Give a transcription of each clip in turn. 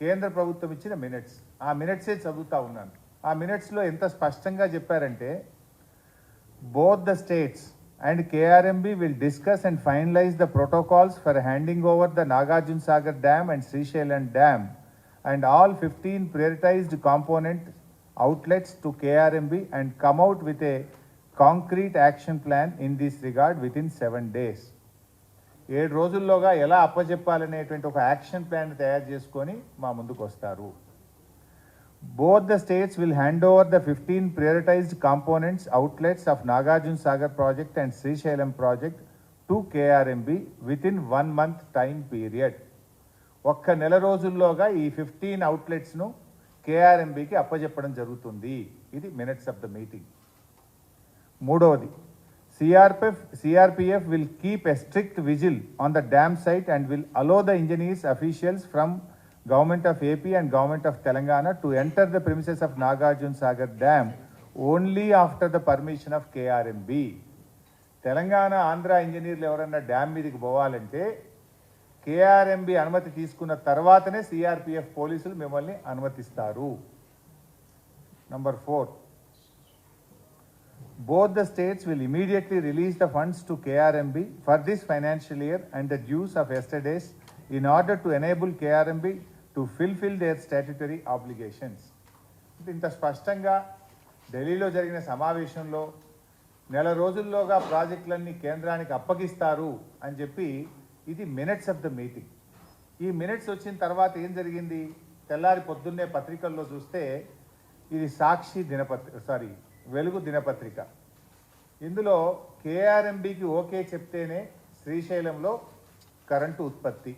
కేంద్ర ప్రభుత్వం ఇచ్చిన మినిట్స్. ఆ మినిట్సే చదువుతూ ఉన్నాను. ఆ మినిట్స్లో ఎంత స్పష్టంగా చెప్పారంటే both the states and KRMB will discuss and finalise the protocols for handing over the Nagarjuna Sagar dam and Srisailam dam and all fifteen prioritised component outlets to KRMB and come at with a concrete action plan in this regard within seven days ఏడు రోజుల్లోగా ఎలా అప్పచెప్పాలనేటువంటి ఒక action plan తయారు చేసుకొని మా ముందుకు వస్తారు. Both the states will hand over the fifteen prioritised components outlets of Nagarjuna Sagar project and Srisailam project to KRMB within one month time period ఒక్క నెల రోజుల్లోగా ఈ ఫిఫ్టీన్ అవుట్లెట్స్ను కేఆర్ఎంబికి అప్పచెప్పడం జరుగుతుంది. ఇది మినిట్స్ ఆఫ్ ద మీటింగ్ మూడవది CRPF, CRPF will keep a strict vigil on the dam site and will allow the engineers officials from government of AP and government of Telangana to enter the premises of Nagarjun Sagar dam only after the permission of KRMB. Telangana Andhra ఇంజనీర్లు ఎవరన్నా dam మీదకి పోవాలంటే KRMB అనుమతి తీసుకున్న తర్వాతనే CRPF పోలీసులు మిమ్మల్ని అనుమతిస్తారు number four both the states will immediately release the funds to KRMB for this financial year and the dues of yesterday's in order to enable KRMB to fulfill their statutory obligations. ఇంత స్పష్టంగా ఢిల్లీలో జరిగిన సమావేశంలో నెల రోజుల్లోగా ప్రాజెక్టులన్నీ కేంద్రానికి అప్పగిస్తారు అని చెప్పి ఇది మినిట్స్ ఆఫ్ ద మీటింగ్ ఈ మినిట్స్ వచ్చిన తర్వాత ఏం జరిగింది తెల్లారి పొద్దున్నే పత్రికల్లో చూస్తే ఇది సాక్షి దినపత్రి సారీ వెలుగు దినపత్రిక. ఇందులో కేఆర్ఎంబికి ఓకే చెప్తేనే శ్రీశైలంలో కరెంటు ఉత్పత్తి.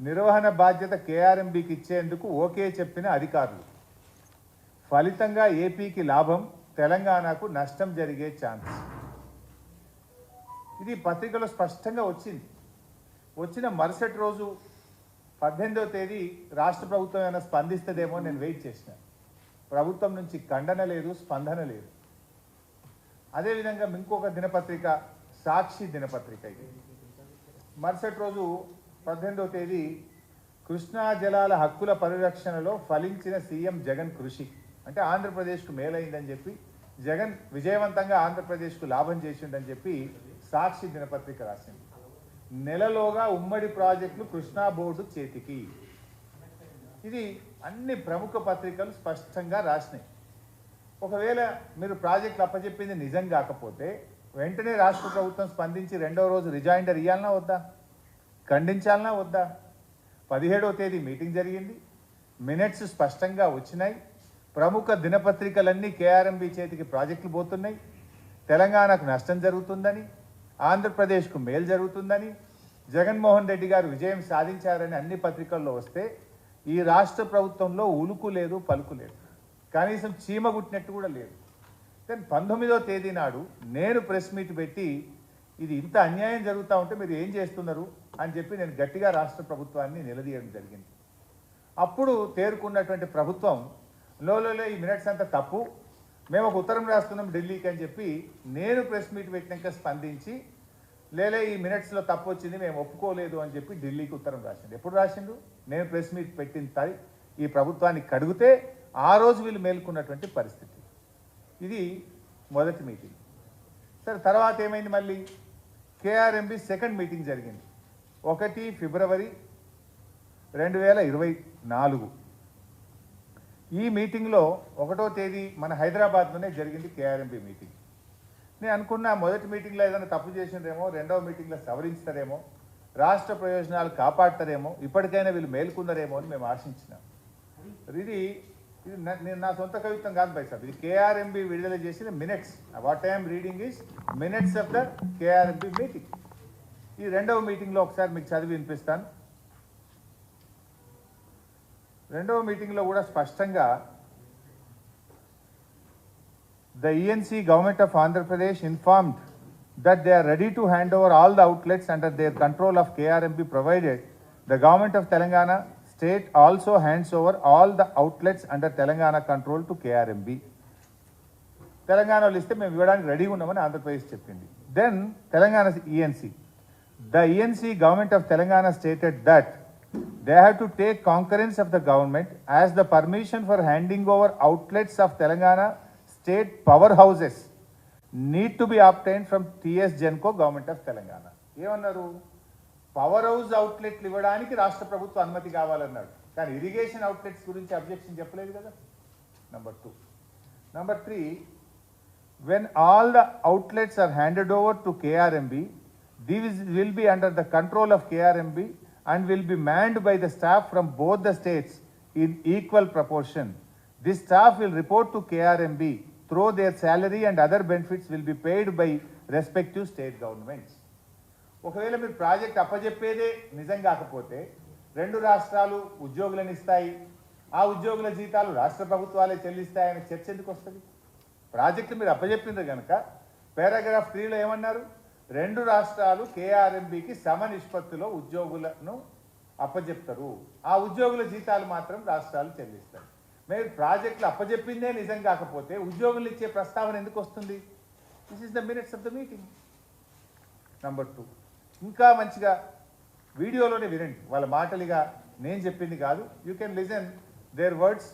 నిర్వహణ బాధ్యత కేఆర్ఎంబికి ఇచ్చేందుకు ఓకే చెప్పిన అధికారులు. ఫలితంగా ఏపీకి లాభం తెలంగాణకు నష్టం జరిగే ఛాన్స్. ఇది పత్రికలో స్పష్టంగా వచ్చింది. వచ్చిన మరుసటి రోజు పద్దెనిమిదవ తేదీ రాష్ట్ర ప్రభుత్వం ఏమైనా స్పందిస్తుందేమో నేను వెయిట్ చేసినాను ప్రభుత్వం నుంచి ఖండన లేదు స్పందన లేదు. అదేవిధంగా ఇంకొక దినపత్రిక సాక్షి దినపత్రిక ఇది. మరుసటి రోజు పద్దెనిమిదవ తేదీ కృష్ణా జలాల హక్కుల పరిరక్షణలో ఫలించిన సీఎం జగన్ కృషి. అంటే ఆంధ్రప్రదేశ్కు మేలైందని చెప్పి జగన్ విజయవంతంగా ఆంధ్రప్రదేశ్కు లాభం చేసిండని చెప్పి సాక్షి దినపత్రిక రాసింది. నెలలోగా ఉమ్మడి ప్రాజెక్టులు కృష్ణా బోర్డు చేతికి. ఇది అన్ని ప్రముఖ పత్రికలు స్పష్టంగా రాసినాయి. ఒకవేళ మీరు ప్రాజెక్టులు అప్పచెప్పింది నిజం కాకపోతే వెంటనే రాష్ట్ర ప్రభుత్వం స్పందించి రెండవ రోజు రిజాయిండర్ ఇవ్వాలన్నా వద్దా? ఖండించాలన్నా వద్దా? పదిహేడవ తేదీ మీటింగ్ జరిగింది. మినిట్స్ స్పష్టంగా వచ్చినాయి. ప్రముఖ దినపత్రికలన్నీ కేఆర్ఎంబి చేతికి ప్రాజెక్టులు పోతున్నాయి. తెలంగాణకు నష్టం జరుగుతుందని ఆంధ్రప్రదేశ్కు మేలు జరుగుతుందని జగన్మోహన్ రెడ్డి గారు విజయం సాధించారని అన్ని పత్రికల్లో వస్తే ఈ రాష్ట్ర ప్రభుత్వంలో ఉలుకు లేదు పలుకు లేదు. కనీసం చీమ గుట్టినట్టు కూడా లేదు. దెన్ పంతొమ్మిదో తేదీ నాడు నేను ప్రెస్ మీట్ పెట్టి ఇది ఇంత అన్యాయం జరుగుతూ ఉంటే మీరు ఏం చేస్తున్నారు? అని చెప్పి నేను గట్టిగా రాష్ట్ర ప్రభుత్వాన్ని నిలదీయడం జరిగింది. అప్పుడు తేరుకున్నటువంటి ప్రభుత్వం లోలో ఈ మినిట్స్ అంతా తప్పు. మేము ఒక ఉత్తరం రాస్తున్నాం ఢిల్లీకి అని చెప్పి నేను ప్రెస్ మీట్ పెట్టినాక స్పందించి లేలే ఈ మినిట్స్లో తప్పు వచ్చింది మేము ఒప్పుకోలేదు అని చెప్పి ఢిల్లీకి ఉత్తరం రాసిండు. ఎప్పుడు రాసిండు? నేను ప్రెస్ మీట్ పెట్టిన తాయి ఈ ప్రభుత్వాన్ని కడిగితే ఆ రోజు వీళ్ళు మేల్కొన్నటువంటి పరిస్థితి. ఇది మొదటి మీటింగ్. సరే తర్వాత ఏమైంది మళ్ళీ? కేఆర్ఎంబి సెకండ్ మీటింగ్ జరిగింది. ఒకటి ఫిబ్రవరి రెండు వేల ఇరవై నాలుగు. ఈ మీటింగ్లో ఒకటో తేదీ మన హైదరాబాద్లోనే జరిగింది కేఆర్ఎంబి మీటింగ్. నేను అనుకున్నా మొదటి మీటింగ్లో ఏదైనా తప్పు చేసిండ్రేమో రెండవ మీటింగ్లో సవరించారేమో రాష్ట్ర ప్రయోజనాలు కాపాడతారేమో ఇప్పటికైనా వీళ్ళు మేల్కొన్నారేమో అని మేము ఆశించినాం. ఇది ఇది నేను నా సొంత కవిత్వం కాదు బై సాబ్. ఇది కేఆర్ఎంబి విడుదల చేసిన minutes. What I'm reading is minutes of the KRMB meeting ఈ రెండవ మీటింగ్లో ఒకసారి మీకు చదివి వినిపిస్తాను. రెండవ మీటింగ్లో కూడా స్పష్టంగా the ENC government of Andhra Pradesh informed that they are ready to hand over all the outlets under their control of KRMP provided the government of Telangana state also hands over all the outlets under Telangana control to KRMB. తెలంగాణలో ఇస్తే మేము ఇవ్వడానికి రెడీగా ఉన్నామని ఆంధ్రప్రదేశ్ చెప్పింది then Telangana ENC the ENC government of Telangana stated that they have to take concurrence of the government as the permission for handing over outlets of Telangana state power powerhouses need to be obtained from TS Genco, Government of Telangana. ఏమన్నారు power house అవుట్లెట్లు ఇవ్వడానికి రాష్ట్ర ప్రభుత్వం అనుమతి కావాలన్నాడు కానీ irrigation outlets గురించి objection చెప్పలేదు కదా number two number three when all the outlets are handed over to KRMB, these will be under the control of KRMB and will be manned by the staff from both the states in equal proportion. This staff will report to KRMB through their salary and other benefits will be paid by respective state governments. ఒకవేళ మీరు project అప్పజెప్పేదే నిజం కాకపోతే రెండు రాష్ట్రాలు ఉద్యోగులను ఇస్తాయి. ఆ ఉద్యోగుల జీతాలు రాష్ట్ర ప్రభుత్వాలే చెల్లిస్తాయని చర్చ ఎందుకు వస్తుంది? ప్రాజెక్టు మీరు అప్పజెప్పింది కనుక పారాగ్రాఫ్ త్రీలో ఏమన్నారు? రెండు రాష్ట్రాలు కేఆర్ఎంబికి సమ నిష్పత్తిలో ఉద్యోగులను అప్పజెప్తారు. ఆ ఉద్యోగుల జీతాలు మాత్రం రాష్ట్రాలు చెల్లిస్తాయి. మీరు ప్రాజెక్టులు అప్పజెప్పిందే నిజం కాకపోతే ఉద్యోగులు ఇచ్చే ప్రస్తావన ఎందుకు వస్తుంది? This is the minutes of the meeting number two ఇంకా మంచిగా వీడియోలోనే వినండి. వాళ్ళ మాటలుగా నేను చెప్పింది కాదు. You can listen their words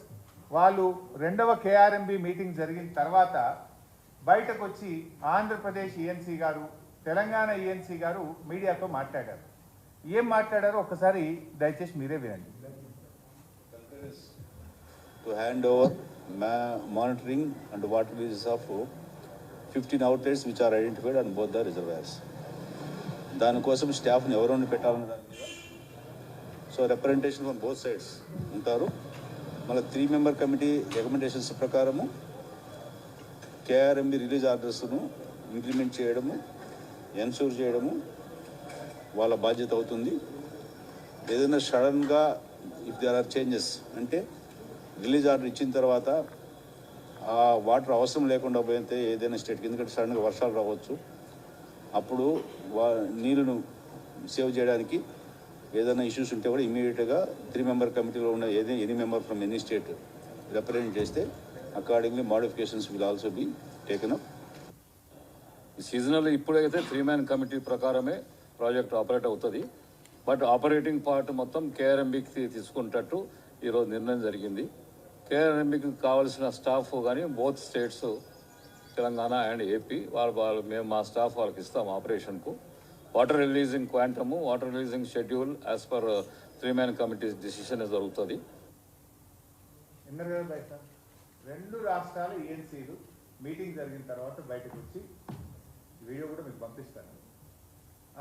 వాళ్ళు రెండవ కేఆర్ఎంబి మీటింగ్ జరిగిన తర్వాత బయటకు వచ్చి ఆంధ్రప్రదేశ్ ఈఎన్సీ గారు తెలంగాణ ఈఎన్సీ గారు మీడియాతో మాట్లాడారు. ఏం మాట్లాడారో ఒకసారి దయచేసి మీరే వినండి. To hand over ma- monitoring and water releases of 15 outlets which are identified on both the reservoirs. దానికోసం స్టాఫ్ని ఎవరైనా పెట్టాలన్న దాని మీద so representation from both sides ఉంటారు మళ్ళీ త్రీ మెంబర్ కమిటీ రికమెండేషన్స్ ప్రకారము కేఆర్ఎంబి రిలీజ్ ఆర్డర్స్ను ఇంప్లిమెంట్ చేయడము ఎన్షూర్ చేయడము వాళ్ళ బాధ్యత అవుతుంది ఏదైనా సడన్గా ఇఫ్ దేర్ ఆర్ చేంజెస్ అంటే రిలీజ్ ఆర్డర్ ఇచ్చిన తర్వాత ఆ వాటర్ అవసరం లేకుండా పోయితే ఏదైనా స్టేట్కి ఎందుకంటే సడన్గా వర్షాలు రావచ్చు. అప్పుడు వా నీళ్ళను సేవ్ చేయడానికి ఏదైనా ఇష్యూస్ ఉంటే కూడా ఇమీడియట్గా త్రీ మెంబర్ కమిటీలో ఉన్న ఏదైనా any member from any state represent చేస్తే accordingly modifications will also be taken up seasonal ఇప్పుడైతే త్రీ మ్యాన్ కమిటీ ప్రకారమే ప్రాజెక్ట్ ఆపరేట్ అవుతుంది. బట్ ఆపరేటింగ్ పార్ట్ మొత్తం కేఆర్ఎంబికి తీసుకుంటట్టు ఈరోజు నిర్ణయం జరిగింది. కేఆర్ఎంబికి కావాల్సిన స్టాఫ్ కానీ both states Telangana and AP వాళ్ళు వాళ్ళు మేము మా స్టాఫ్ వాళ్ళకి ఇస్తాం ఆపరేషన్కు water releasing quantum water releasing schedule as per three man committee decision జరుగుతుంది. రెండు రాష్ట్రాల ఈఎన్సీలు మీటింగ్ జరిగిన తర్వాత బయటకు వచ్చి వీడియో కూడా మీకు పంపిస్తాను.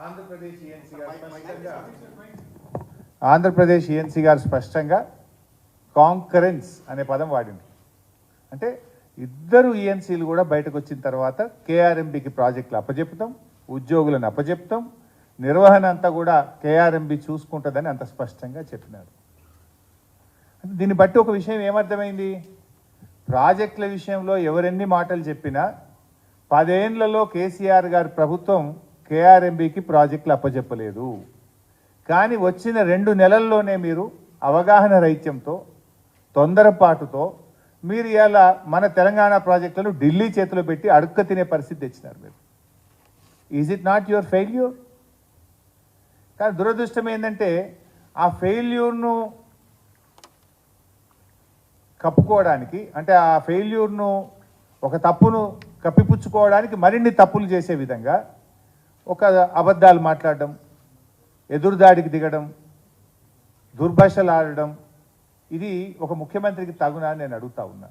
ఆంధ్రప్రదేశ్ ఈఎన్సీ గారు స్పష్టంగా ఆంధ్రప్రదేశ్ ఈఎన్సీ గారు స్పష్టంగా కాంకరెన్స్ అనే పదం వాడింది. అంటే ఇద్దరు ఈఎన్సీలు కూడా బయటకు వచ్చిన తర్వాత కేఆర్ఎంబికి ప్రాజెక్టులు అప్పజెప్తాం ఉద్యోగులను అప్పజెప్తాం నిర్వహణ అంతా కూడా కేఆర్ఎంబి చూసుకుంటుందని అంత స్పష్టంగా చెప్పినారు. అంటే దీన్ని బట్టి ఒక విషయం ఏమర్థమైంది? ప్రాజెక్టుల విషయంలో ఎవరెన్ని మాటలు చెప్పినా పదేండ్లలో కేసీఆర్ గారి ప్రభుత్వం కేఆర్ఎంబికి ప్రాజెక్టులు అప్పజెప్పలేదు. కానీ వచ్చిన రెండు నెలల్లోనే మీరు అవగాహన రైత్యంతో తొందరపాటుతో మీరు ఇలా మన తెలంగాణ ప్రాజెక్టులను ఢిల్లీ చేతిలో పెట్టి అడుక్క తినే పరిస్థితి తెచ్చినారు మీరు. Is it not your failure కానీ దురదృష్టం ఏంటంటే ఆ ఫెయిల్యూర్ను కప్పుకోవడానికి అంటే ఆ ఫెయిల్యూర్ను ఒక తప్పును కప్పిపుచ్చుకోవడానికి మరిన్ని తప్పులు చేసే విధంగా ఒక అబద్ధాలు మాట్లాడడం ఎదురుదాడికి దిగడం దుర్భాషలు ఆడడం ఇది ఒక ముఖ్యమంత్రికి తగునా నేను అడుగుతా ఉన్నా.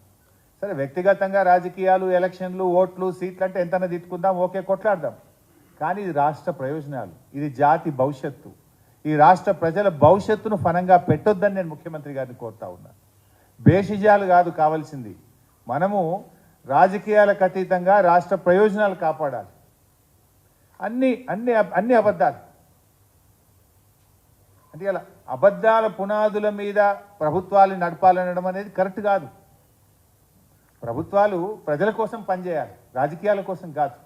సరే వ్యక్తిగతంగా రాజకీయాలు ఎలక్షన్లు ఓట్లు సీట్లు అంటే ఎంతైనా తిట్టుకుందాం ఓకే కొట్లాడదాం. కానీ ఇది రాష్ట్ర ప్రయోజనాలు ఇది జాతి భవిష్యత్తు. ఈ రాష్ట్ర ప్రజల భవిష్యత్తును ఫనంగా పెట్టొద్దని నేను ముఖ్యమంత్రి గారిని కోరుతా ఉన్నా. బేషిజాలు కాదు కావాల్సింది. మనము రాజకీయాలకు అతీతంగా రాష్ట్ర ప్రయోజనాలు కాపాడాలి. అన్ని అన్ని అన్ని అబద్ధాలు. అంటే ఇలా అబద్ధాల పునాదుల మీద ప్రభుత్వాలు నడపాలనడం అనేది కరెక్ట్ కాదు. ప్రభుత్వాలు ప్రజల కోసం పనిచేయాలి రాజకీయాల కోసం కాదు.